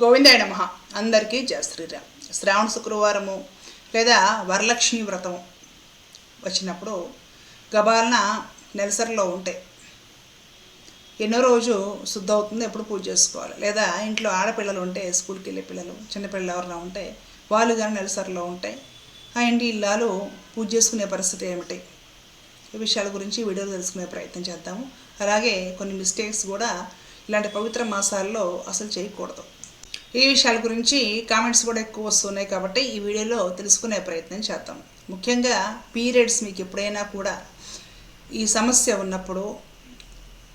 గోవిందాయ నమ. అందరికీ జయ శ్రీరామ్. శ్రావణ శుక్రవారము లేదా వరలక్ష్మి వ్రతం వచ్చినప్పుడు గబాలన నెలసరిలో ఉంటాయి ఎన్నో రోజు శుద్ధ అవుతుంది ఎప్పుడు పూజ చేసుకోవాలి. లేదా ఇంట్లో ఆడపిల్లలు ఉంటే స్కూల్కి వెళ్ళే పిల్లలు చిన్నపిల్లలు ఎవరైనా ఉంటే వాళ్ళు కానీ నెలసరిలో ఉంటాయి ఆ ఇంటి ఇల్లాలు పూజ చేసుకునే పరిస్థితి ఏమిటి? ఈ విషయాల గురించి వీడియోలు తెలుసుకునే ప్రయత్నం చేద్దాము. అలాగే కొన్ని మిస్టేక్స్ కూడా ఇలాంటి పవిత్ర మాసాల్లో అసలు చేయకూడదు. ఈ విషయాల గురించి కామెంట్స్ కూడా ఎక్కువ వస్తున్నాయి కాబట్టి ఈ వీడియోలో తెలుసుకునే ప్రయత్నం చేద్దాం. ముఖ్యంగా పీరియడ్స్ మీకు ఎప్పుడైనా కూడా ఈ సమస్య ఉన్నప్పుడు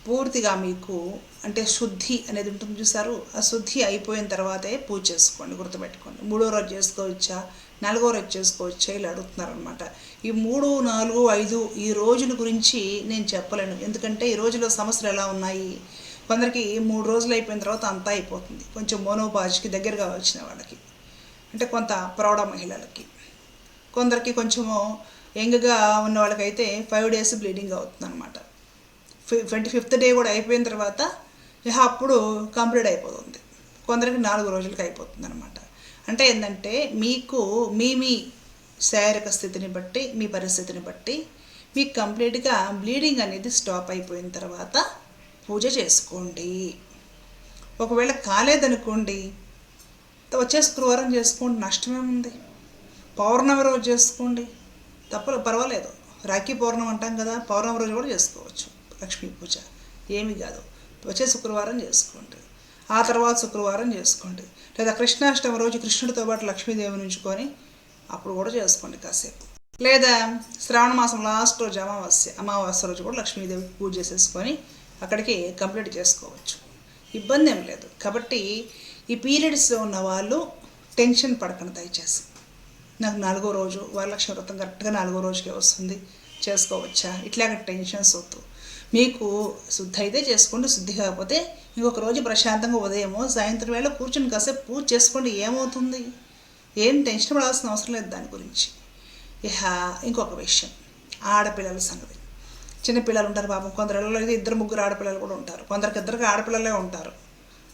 పూర్తిగా మీకు అంటే శుద్ధి అనేది ఉంటుంది చూసారు ఆ శుద్ధి అయిపోయిన తర్వాతే పూజ చేసుకోండి గుర్తుపెట్టుకోండి. మూడో రోజు చేసుకోవచ్చా? నాలుగో రోజు చేసుకోవచ్చా? ఇలా అడుగుతున్నారు అనమాట ఈ మూడు నాలుగు ఐదు ఈ రోజుల గురించి నేను చెప్పలేను. ఎందుకంటే ఈ రోజులో సమస్యలు ఎలా ఉన్నాయి? కొందరికి మూడు రోజులు అయిపోయిన తర్వాత అంతా అయిపోతుంది. కొంచెం మోనోబాజ్కి దగ్గరగా వచ్చిన వాళ్ళకి. అంటే కొంత ప్రౌఢ మహిళలకి. కొందరికి కొంచెము యంగ్గా ఉన్న వాళ్ళకైతే ఫైవ్ డేస్ బ్లీడింగ్ అవుతుంది అనమాట ట్వంటీ ఫిఫ్త్ డే కూడా అయిపోయిన తర్వాత అప్పుడు కంప్లీట్ అయిపోతుంది. కొందరికి నాలుగు రోజులకి అయిపోతుంది అనమాట అంటే ఏంటంటే మీకు మీ మీ శారీరక స్థితిని బట్టి మీ పరిస్థితిని బట్టి మీకు కంప్లీట్గా బ్లీడింగ్ అనేది స్టాప్ అయిపోయిన తర్వాత పూజ చేసుకోండి. ఒకవేళ కాలేదనుకోండి వచ్చే శుక్రవారం చేసుకోండి నష్టమేముంది? పౌర్ణమి రోజు చేసుకోండి. తప్ప పర్వాలేదు. రాఖీ పౌర్ణమి అంటాం కదా పౌర్ణమి రోజు కూడా చేసుకోవచ్చు లక్ష్మీ పూజ. ఏమి కాదు. వచ్చే శుక్రవారం చేసుకోండి. ఆ తర్వాత శుక్రవారం చేసుకోండి. లేదా కృష్ణాష్టమి రోజు కృష్ణుడితో పాటు లక్ష్మీదేవిని ఉంచుకొని అప్పుడు కూడా చేసుకోండి కాసేపు. లేదా శ్రావణ మాసం లాస్ట్ రోజు అమావాస్య అమావాస్య రోజు కూడా లక్ష్మీదేవికి పూజ చేసేసుకొని అక్కడికి కంప్లీట్ చేసుకోవచ్చు. ఇబ్బంది ఏం లేదు. కాబట్టి ఈ పీరియడ్స్లో ఉన్న వాళ్ళు టెన్షన్ పడకండి దయచేసి. నాకు నాలుగో రోజు వరలక్ష్మి వ్రతం కరెక్ట్గా నాలుగో రోజుకే వస్తుంది. చేసుకోవచ్చా? ఇట్లాగ టెన్షన్స్ వద్దు. మీకు శుద్ధి అయితే చేసుకోండి శుద్ధి కాకపోతే ఇంకొక రోజు ప్రశాంతంగా ఉదయమో సాయంత్రం వేళ కూర్చుని కాసేపు పూజ చేసుకోండి ఏమవుతుంది? ఏం టెన్షన్ పడాల్సిన అవసరం లేదు దాని గురించి. ఇహ ఇంకొక విషయం. ఆడపిల్లల సంగతి. చిన్నపిల్లలు ఉంటారు పాపం. కొందరు అయితే ఇద్దరు ముగ్గురు ఆడపిల్లలు కూడా ఉంటారు. కొందరికి ఇద్దరికి ఆడపిల్లలే ఉంటారు.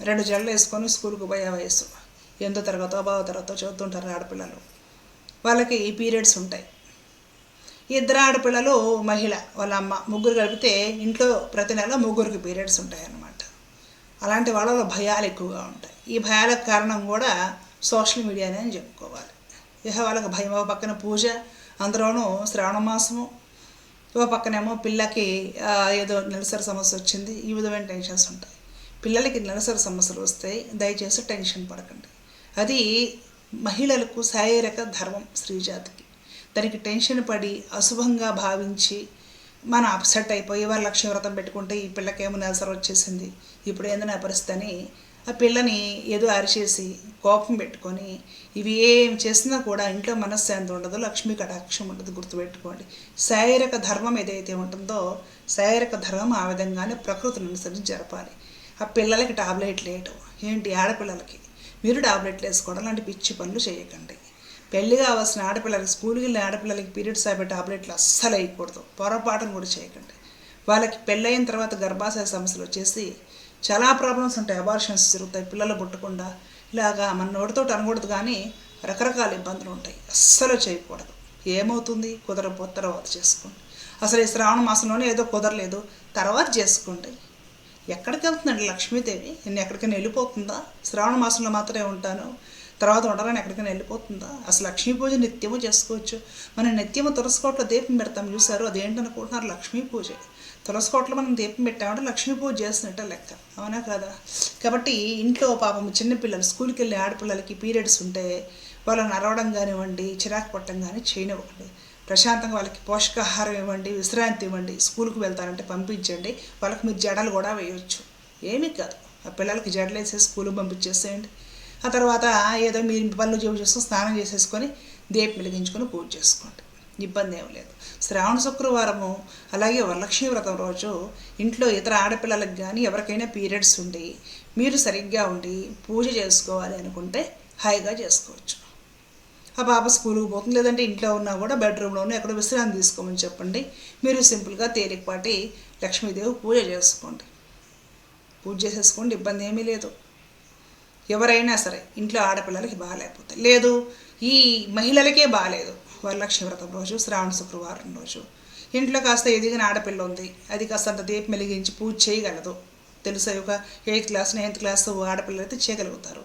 రెండు జడలు వేసుకొని స్కూల్కి పోయే వయసు. ఎంతో తరగతో బావ తరగతో చదువుతుంటారు ఆడపిల్లలు. వాళ్ళకి ఈ పీరియడ్స్ ఉంటాయి. ఇద్దరు ఆడపిల్లలు మహిళ వాళ్ళ అమ్మ ముగ్గురు కలిపితే ఇంట్లో ప్రతి నెల ముగ్గురికి పీరియడ్స్ ఉంటాయి అన్నమాట అలాంటి వాళ్ళలో భయాలు ఎక్కువగా ఉంటాయి. ఈ భయాలకు కారణం కూడా సోషల్ మీడియానే అని చెప్పుకోవాలి. ఇహ వాళ్ళకి భయం. పక్కన పూజ అందులోనూ శ్రావణ మాసము ఓ పక్కనేమో పిల్లకి ఏదో నెలసరి సమస్య వచ్చింది ఈ విధమైన టెన్షన్స్ ఉంటాయి. పిల్లలకి నెలసరి సమస్యలు వస్తాయి దయచేసి టెన్షన్ పడకండి. అది మహిళలకు శారీరక ధర్మం స్త్రీజాతికి. దానికి టెన్షన్ పడి అశుభంగా భావించి మనం అప్సెట్ అయిపోయి వారు లక్ష్య వ్రతం పెట్టుకుంటే ఈ పిల్లకేమో నెలసరి వచ్చేసింది ఇప్పుడు ఏంది నా పరిస్థితి అని ఆ పిల్లని ఏదో అరిచేసి కోపం పెట్టుకొని ఇవి ఏం చేసినా కూడా ఇంట్లో మనశ్శాంతి ఉండదు లక్ష్మీ కటాక్షం ఉండదు గుర్తుపెట్టుకోండి. శారీరక ధర్మం ఏదైతే ఉంటుందో శారీరక ధర్మం ఆ విధంగానే ప్రకృతిని అనుసరించి జరపాలి. ఆ పిల్లలకి టాబ్లెట్లు వేయటం ఏంటి? ఆడపిల్లలకి. మీరు టాబ్లెట్లు వేసుకోవడం లాంటి పిచ్చి పనులు చేయకండి. పెళ్ళి కావాల్సిన ఆడపిల్లలకి స్కూల్కి వెళ్ళిన ఆడపిల్లలకి పీరియడ్స్ అయిపోయి టాబ్లెట్లు అస్సలు వేయకూడదు. పొరపాటును కూడా చేయకండి. వాళ్ళకి పెళ్ళయిన తర్వాత గర్భాశయ సమస్యలు వచ్చేసి చాలా ప్రాబ్లమ్స్ ఉంటాయి. అబార్షన్స్ జరుగుతాయి. పిల్లలు పుట్టకుండా ఇలాగా మన నోటితో అనకూడదు కానీ రకరకాల ఇబ్బందులు ఉంటాయి. అస్సలు చేయకూడదు. ఏమవుతుంది? కుదరపోతే తర్వాత చేసుకోండి. అసలు ఈ శ్రావణ మాసంలోనే ఏదో కుదరలేదు. తర్వాత చేసుకోండి. ఎక్కడికి వెళ్తుందండి లక్ష్మీదేవి? నేను ఎక్కడికైనా వెళ్ళిపోతుందా? శ్రావణ మాసంలో మాత్రమే ఉంటాను. తర్వాత ఉండగానే ఎక్కడికైనా వెళ్ళిపోతుందా? అసలు లక్ష్మీ పూజ నిత్యము చేసుకోవచ్చు. మనం నిత్యము తులసికోట్లో దీపం పెడతాం చూసారు అదేంటనుకుంటున్నారు లక్ష్మీ పూజ. తులసికోట్లో మనం దీపం పెట్టామంటే లక్ష్మీ పూజ చేస్తున్నట్టే లెక్క. అవునా కదా? కాబట్టి ఇంట్లో పాపం చిన్నపిల్లలు స్కూల్కి వెళ్ళే ఆడపిల్లలకి పీరియడ్స్ ఉంటే వాళ్ళని అరవడం కానివ్వండి చిరాకు పట్టడం కానీ చేయనివ్వండి. ప్రశాంతంగా వాళ్ళకి పోషకాహారం ఇవ్వండి విశ్రాంతి ఇవ్వండి స్కూల్కి వెళ్తారంటే పంపించండి. వాళ్ళకి మీరు జడలు కూడా వేయొచ్చు. ఏమీ కాదు. ఆ పిల్లలకి జడలు వేసేసి స్కూల్కి పంపించేసేయండి. ఆ తర్వాత ఏదో మీరు పనులు చేసి చేసుకొని స్నానం చేసేసుకొని దీపం వెలిగించుకొని పూజ చేసుకోండి ఇబ్బంది ఏం లేదు. శ్రావణ శుక్రవారము అలాగే వరలక్ష్మీ వ్రతం రోజు ఇంట్లో ఇతర ఆడపిల్లలకు కానీ ఎవరికైనా పీరియడ్స్ ఉండి మీరు సరిగ్గా ఉండి పూజ చేసుకోవాలి అనుకుంటే హాయిగా చేసుకోవచ్చు. ఆ పాప స్కూల్కి పోతుంది లేదంటే ఇంట్లో ఉన్నా కూడా బెడ్రూమ్లోనే ఎక్కడ విశ్రాంతి తీసుకోమని చెప్పండి. మీరు సింపుల్గా తేలికపాటి లక్ష్మీదేవి పూజ చేసుకోండి. పూజ చేసేసుకోండి ఇబ్బంది ఏమీ లేదు. ఎవరైనా సరే ఇంట్లో ఆడపిల్లలకి బాగాలేకపోతే. లేదు ఈ మహిళలకే బాగాలేదు. వరలక్ష్మి వ్రతం రోజు శ్రావణ శుక్రవారం రోజు. ఇంట్లో కాస్త ఎదిగిన ఆడపిల్ల ఉంది. అది కాస్త అంత దీపం వెలిగించి పూజ చేయగలదు. తెలుసా ఒక ఎయిత్ క్లాస్ నైన్త్ క్లాస్ ఆడపిల్లలు అయితే చేయగలుగుతారు.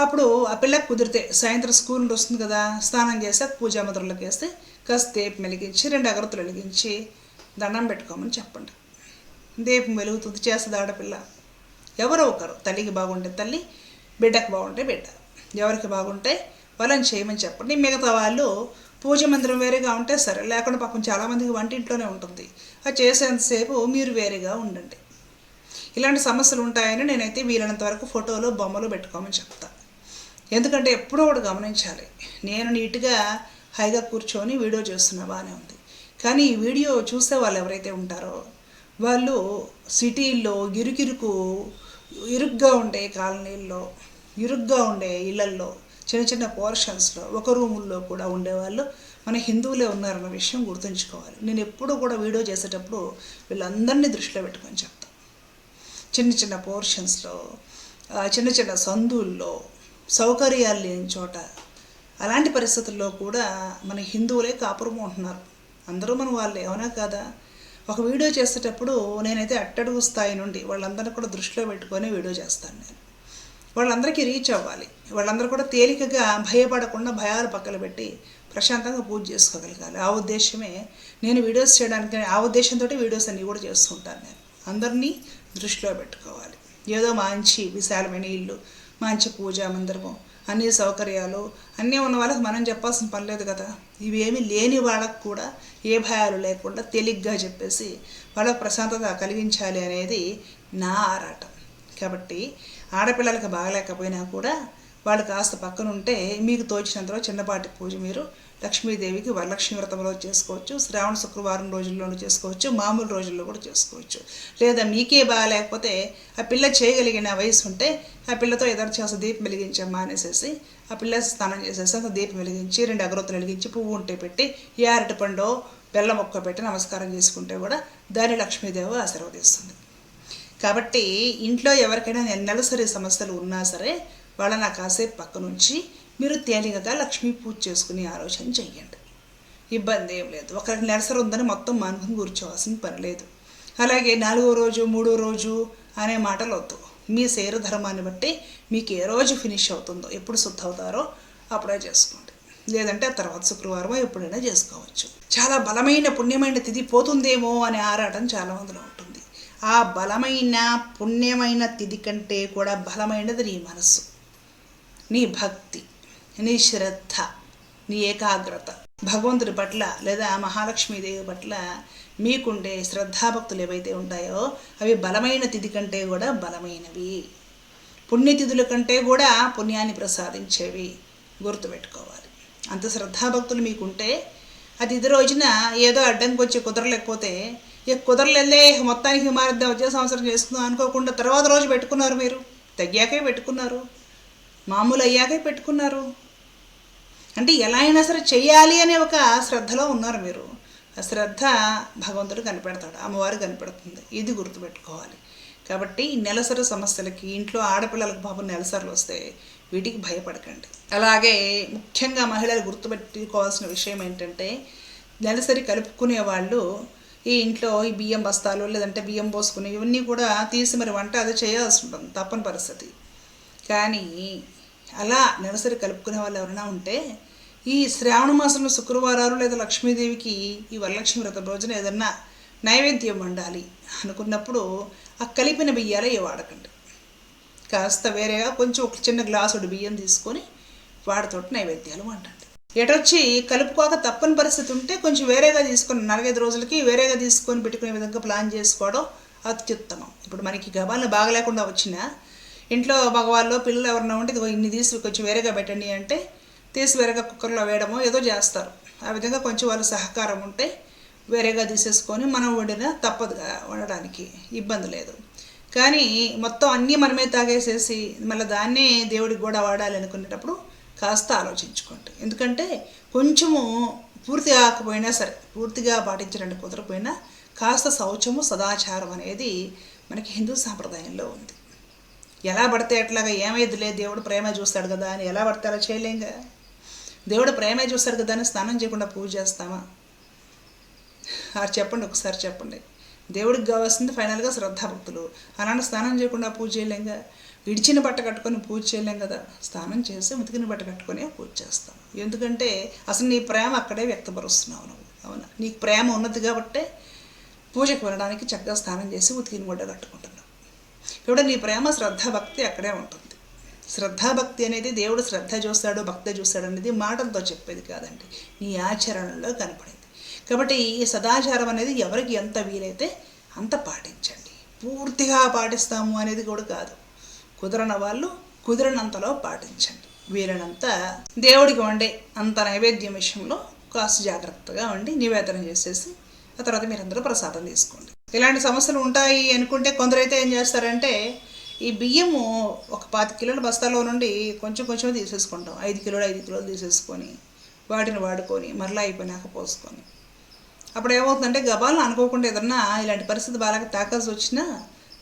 అప్పుడు ఆ పిల్లకి కుదిరితే సాయంత్రం స్కూల్ నుండి వస్తుంది కదా స్నానం చేస్తే పూజా ముద్రలకు వేస్తే కాస్త దీపం వెలిగించి రెండు అగరత్తులు వెలిగించి దండం పెట్టుకోమని చెప్పండి. దీపం వెలుగుతుంది చేస్తుంది ఆడపిల్ల. ఎవరో ఒకరు తల్లికి బాగుండే తల్లి బిడ్డకు బాగుంటే బిడ్డ. ఎవరికి బాగుంటే వాళ్ళని చేయమని చెప్పండి. మిగతా వాళ్ళు పూజ మందిరం వేరేగా ఉంటే సరే లేకుండా పాపం చాలామందికి వంటింట్లోనే ఉంటుంది. అది చేసేంతసేపు మీరు వేరేగా ఉండండి. ఇలాంటి సమస్యలు ఉంటాయని నేనైతే వీలైనంత వరకు ఫోటోలు బొమ్మలు పెట్టుకోమని చెప్తాను ఎందుకంటే ఎప్పుడో ఒకటి గమనించాలి. నేను నీట్గా హైగా కూర్చొని వీడియో చేస్తున్నా బాగానే ఉంది. కానీ ఈ వీడియో చూసే వాళ్ళు ఎవరైతే ఉంటారో వాళ్ళు సిటీల్లో ఇరుకిరుకు ఇరుగ్గా ఉండే కాలనీల్లో ఇరుగ్గా ఉండే ఇళ్ళల్లో చిన్న చిన్న పోర్షన్స్లో ఒక రూముల్లో కూడా ఉండేవాళ్ళు. మన హిందువులే ఉన్నారన్న విషయం గుర్తుంచుకోవాలి. నేను ఎప్పుడూ కూడా వీడియో చేసేటప్పుడు వీళ్ళందరినీ దృష్టిలో పెట్టుకొని చెప్తాను చిన్న చిన్న పోర్షన్స్లో చిన్న చిన్న సందుల్లో సౌకర్యాలు లేని చోట అలాంటి పరిస్థితుల్లో కూడా మన హిందువులే కాపురం ఉంటున్నారు. అందరూ మన వాళ్ళే అవునా కాదా? ఒక వీడియో చేసేటప్పుడు నేనైతే అట్టడుగు స్థాయి నుండి వాళ్ళందరినీ కూడా దృష్టిలో పెట్టుకొని వీడియో చేస్తాను నేను. వాళ్ళందరికీ రీచ్ అవ్వాలి. వాళ్ళందరూ కూడా తేలికగా భయపడకుండా భయాలు పక్కన పెట్టి ప్రశాంతంగా పూజ చేసుకోగలగాలి. ఆ ఉద్దేశమే నేను వీడియోస్ చేయడానికి ఆ ఉద్దేశంతో వీడియోస్ అన్నీ కూడా చేస్తుంటాను నేను. అందరినీ దృష్టిలో పెట్టుకోవాలి. ఏదో మంచి విశాలమైన ఇల్లు మంచి పూజా మందిరము అన్ని సౌకర్యాలు అన్నీ ఉన్న వాళ్ళకి మనం చెప్పాల్సిన పని లేదు కదా. ఇవేమి లేని వాళ్ళకు కూడా ఏ భయాలు లేకుండా తేలిగ్గా చెప్పేసి వాళ్ళకు ప్రశాంతత కలిగించాలి అనేది నా ఆరాటం. కాబట్టి ఆడపిల్లలకి బాగలేకపోయినా కూడా వాళ్ళు కాస్త పక్కన ఉంటే మీకు తోచినంతలో చిన్నపాటి పూజ మీరు లక్ష్మీదేవికి వరలక్ష్మి వ్రతంలో చేసుకోవచ్చు శ్రావణ శుక్రవారం రోజుల్లోనూ చేసుకోవచ్చు మామూలు రోజుల్లో కూడా చేసుకోవచ్చు. లేదా మీకే బాగాలేకపోతే ఆ పిల్ల చేయగలిగిన వయసు ఉంటే ఆ పిల్లతో ఎదురు చేసి దీపం వెలిగించమ్మా అనేసి ఆ పిల్ల స్నానం చేసేసి అంత దీపం వెలిగించి రెండు అగరొత్తులు వెలిగించి పువ్వు ఉంటే పెట్టి ఏ అరటి పండు బెల్లం మొక్క పెట్టి నమస్కారం చేసుకుంటే కూడా దాని లక్ష్మీదేవి ఆశీర్వదిస్తుంది. కాబట్టి ఇంట్లో ఎవరికైనా నెలసరి సమస్యలు ఉన్నా సరే వాళ్ళని కాసేపు పక్క నుంచి మీరు తేలికగా లక్ష్మీ పూజ చేసుకునే ఆలోచన చెయ్యండి. ఇబ్బంది ఏం లేదు. ఒకరికి నెలసరి ఉందని మొత్తం మనసును కూర్చోవాల్సిన పని లేదు. అలాగే నాలుగో రోజు మూడో రోజు అనే మాటలు వద్దు. మీ శరీర ధర్మాన్ని బట్టి మీకు ఏ రోజు ఫినిష్ అవుతుందో ఎప్పుడు శుద్ధ అవుతారో అప్పుడే చేసుకోండి. లేదంటే ఆ తర్వాత శుక్రవారం ఎప్పుడైనా చేసుకోవచ్చు. చాలా బలమైన పుణ్యమైన తిథి పోతుందేమో అనే ఆరాటం చాలా మందిలో ఉంటుంది. ఆ బలమైన పుణ్యమైన తిథి కంటే కూడా బలమైనది నీ మనస్సు. నీ భక్తి నీ శ్రద్ధ నీ ఏకాగ్రత. భగవంతుడి పట్ల లేదా మహాలక్ష్మీదేవి పట్ల మీకుండే శ్రద్ధాభక్తులు ఏవైతే ఉంటాయో అవి బలమైన తిథి కంటే కూడా బలమైనవి. పుణ్యతిథుల కంటే కూడా పుణ్యాన్ని ప్రసాదించేవి గుర్తుపెట్టుకోవాలి. అంత శ్రద్ధాభక్తులు మీకుంటే అది ఇది రోజున ఏదో అడ్డంకి వచ్చి కుదరలేకపోతే ఇక కుదరలేదే మొత్తానికి మారిద్దాం వచ్చే సంవత్సరం చేసుకుందాం అనుకోకుండా తర్వాత రోజు పెట్టుకున్నారు మీరు. తగ్గాకే పెట్టుకున్నారు. మామూలు అయ్యాకే పెట్టుకున్నారు. అంటే ఎలా అయినా సరే చేయాలి అనే ఒక శ్రద్ధలో ఉన్నారు మీరు. ఆ శ్రద్ధ భగవంతుడు కనిపెడతాడు అమ్మవారు కనిపెడుతుంది. ఇది గుర్తుపెట్టుకోవాలి. కాబట్టి నెలసరి సమస్యలకి ఇంట్లో ఆడపిల్లలకు పాపం నెలసరులు వస్తే వీటికి భయపడకండి. అలాగే ముఖ్యంగా మహిళలు గుర్తుపెట్టుకోవాల్సిన విషయం ఏంటంటే నెలసరి కలుపుకునే వాళ్ళు ఈ ఇంట్లో ఈ బియ్యం బస్తాలు లేదంటే బియ్యం పోసుకుని ఇవన్నీ కూడా తీసి మరి వంట అది చేయాల్సి ఉంటుంది తప్పని పరిస్థితి. కానీ అలా నెలసరి కలుపుకునే వాళ్ళు ఎవరైనా ఉంటే ఈ శ్రావణ మాసంలో శుక్రవారాలు లేదా లక్ష్మీదేవికి ఈ వరలక్ష్మి వ్రతం రోజున ఏదన్నా నైవేద్యం వండాలి అనుకున్నప్పుడు ఆ కలిపిన బియ్యాలే వాడకండి. కాస్త వేరేగా కొంచెం ఒక చిన్న గ్లాసుడు బియ్యం తీసుకొని వాడితోటి నైవేద్యాలు వండండి. ఎటొచ్చి కలుపుకోక తప్పని పరిస్థితి ఉంటే కొంచెం వేరేగా తీసుకొని నాలుగైదు రోజులకి వేరేగా తీసుకొని పెట్టుకునే విధంగా ప్లాన్ చేసుకోవడం అత్యుత్తమం. ఇప్పుడు మనకి గబాలను బాగలేకుండా వచ్చినా ఇంట్లో మగవాళ్ళు పిల్లలు ఎవరన్నా ఉంటే ఇదిగో ఇన్ని తీసి కొంచెం వేరేగా పెట్టండి అంటే తీసి వేరేగా కుక్కర్లో వేయడమో ఏదో చేస్తారు. ఆ విధంగా కొంచెం వాళ్ళ సహకారం ఉంటే వేరేగా తీసేసుకొని మనం వండిన తప్పదుగా వండడానికి ఇబ్బంది లేదు. కానీ మొత్తం అన్నీ మనమే తాగేసేసి మళ్ళీ దాన్నే దేవుడికి కూడా వాడాలి అనుకునేటప్పుడు కాస్త ఆలోచించుకోండి. ఎందుకంటే కొంచెము పూర్తి కాకపోయినా సరే పూర్తిగా పాటించడానికి కుదరకపోయినా కాస్త శౌచము సదాచారం అనేది మనకి హిందూ సాంప్రదాయంలో ఉంది. ఎలా పడితే అట్లాగా ఏమైద్దిలే దేవుడు ప్రేమ చూస్తాడు కదా అని ఎలా పడితే అలా చేయలేంగా దేవుడు ప్రేమే చూస్తాడు కదా అని స్నానం చేయకుండా పూజ చేస్తామా? అది చెప్పండి ఒకసారి చెప్పండి. దేవుడికి కావాల్సింది ఫైనల్గా శ్రద్ధాభక్తులు. అలాంటి స్నానం చేయకుండా పూజ చేయలేంగా విడిచిన బట్ట కట్టుకొని పూజ చేయలేం కదా స్నానం చేసి ఉతికిన బట్ట కట్టుకొని పూజ చేస్తాం. ఎందుకంటే అసలు నీ ప్రేమ అక్కడే వ్యక్తపరుస్తున్నావు నువ్వు. అవునా? నీకు ప్రేమ ఉన్నది కాబట్టే పూజకు వెళ్ళడానికి చక్కగా స్నానం చేసి ఉతికిన గుడ్డ కట్టుకుంటున్నావు. ఇప్పుడు నీ ప్రేమ శ్రద్ధాభక్తి అక్కడే ఉంటుంది. శ్రద్ధాభక్తి అనేది దేవుడు శ్రద్ధ చూస్తాడు భక్తి చూస్తాడు అనేది మాటలతో చెప్పేది కాదండి. నీ ఆచరణలో కనపడింది. కాబట్టి ఈ సదాచారం అనేది ఎవరికి ఎంత వీలైతే అంత పాటించండి. పూర్తిగా పాటిస్తాము అనేది కూడా కాదు. కుదరని వాళ్ళు కుదిరినంతలో పాటించండి. వీలైనంత దేవుడికి వండే అంత నైవేద్యం విషయంలో కాస్త జాగ్రత్తగా వండి నివేదన చేసేసి ఆ తర్వాత మీరందరూ ప్రసాదం తీసుకోండి. ఇలాంటి సమస్యలు ఉంటాయి అనుకుంటే కొందరైతే ఏం చేస్తారంటే ఈ బియ్యము ఒక పాతి కిలోల బస్తాలో నుండి కొంచెం కొంచెం తీసేసుకుంటాం. ఐదు కిలోలు ఐదు కిలోలు తీసేసుకొని వాటిని వాడుకొని మరలా అయిపోయినాక పోసుకొని. అప్పుడు ఏమవుతుందంటే గబాలను అనుకోకుండా ఏదన్నా ఇలాంటి పరిస్థితి బాగా తాకాల్సి వచ్చినా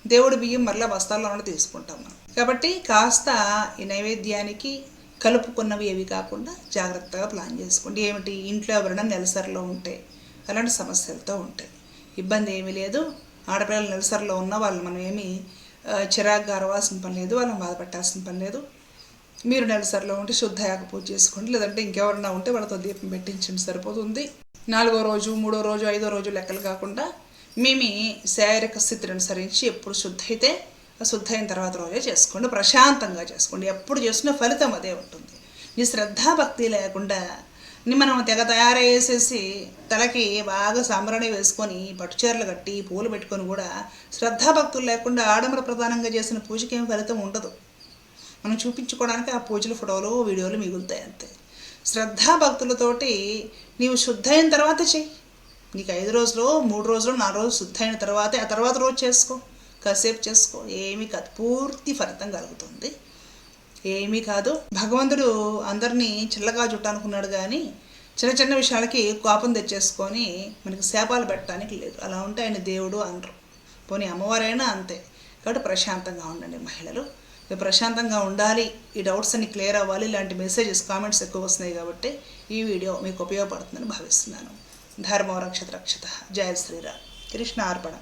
దేవుడి బియ్యం మరలా బస్తాల్లో నుండి తీసుకుంటాం మనం. కాబట్టి కాస్త ఈ నైవేద్యానికి కలుపుకున్నవి ఏవి కాకుండా జాగ్రత్తగా ప్లాన్ చేసుకోండి. ఏమిటి? ఇంట్లో ఎవరైనా నెలసరిలో ఉంటే అలాంటి సమస్యలతో ఉంటాయి ఇబ్బంది ఏమీ లేదు. ఆడపిల్లలు నెలసరిలో ఉన్న వాళ్ళు మనం ఏమి చిరాగ్గా అరవాల్సిన పని లేదు. వాళ్ళని బాధపెట్టాల్సిన పని లేదు. మీరు నెలసరిలో ఉంటే శుద్ధ యాగ పూజ చేసుకోండి. లేదంటే ఇంకెవరన్నా ఉంటే వాళ్ళతో దీపం పెట్టించండి. సరిపోతుంది. నాలుగో రోజు మూడో రోజు ఐదో రోజు లెక్కలు కాకుండా మీ శారీరక స్థితిని అనుసరించి ఎప్పుడు శుద్ధ అయితే శుద్ధ అయిన తర్వాత రోజే చేసుకోండి ప్రశాంతంగా చేసుకోండి. ఎప్పుడు చేసినా ఫలితం అదే ఉంటుంది. నీ శ్రద్ధాభక్తి లేకుండా ని మనం తెగ తయారేసేసి తలకి బాగా సాంబ్రాణి వేసుకొని పట్టుచీరలు కట్టి పూలు పెట్టుకొని కూడా శ్రద్ధాభక్తులు లేకుండా ఆడంబర ప్రధానంగా చేసిన పూజకి ఏం ఫలితం ఉండదు. మనం చూపించుకోవడానికి ఆ పూజల ఫోటోలు వీడియోలు మిగులుతాయి అంతే. శ్రద్ధాభక్తులతోటి నీవు శుద్ధ అయిన తర్వాత చెయ్యి. నీకు ఐదు రోజులు మూడు రోజులు నాలుగు రోజులు శుద్ధ అయిన తర్వాతే ఆ తర్వాత రోజు చేసుకో. కాసేపు చేసుకో. ఏమీ కాదు. పూర్తి ఫలితం కలుగుతుంది. ఏమీ కాదు. భగవంతుడు అందరినీ చిల్లగా చుట్టానుకున్నాడు కానీ చిన్న చిన్న విషయాలకి కోపం తెచ్చేసుకొని మనకి శాపాలు పెట్టడానికి లేదు. అలా ఉంటే ఆయన దేవుడు అనరు. పోనీ అమ్మవారైనా అంతే. కాబట్టి ప్రశాంతంగా ఉండండి మహిళలు. ప్రశాంతంగా ఉండాలి. ఈ డౌట్స్ అన్ని క్లియర్ అవ్వాలి. ఇలాంటి మెసేజెస్ కామెంట్స్ ఎక్కువ వస్తున్నాయి కాబట్టి ఈ వీడియో మీకు ఉపయోగపడుతుందని భావిస్తున్నాను. ధర్మో రక్షత రక్షత. జయ శ్రీరామ్. కృష్ణ అర్పణ.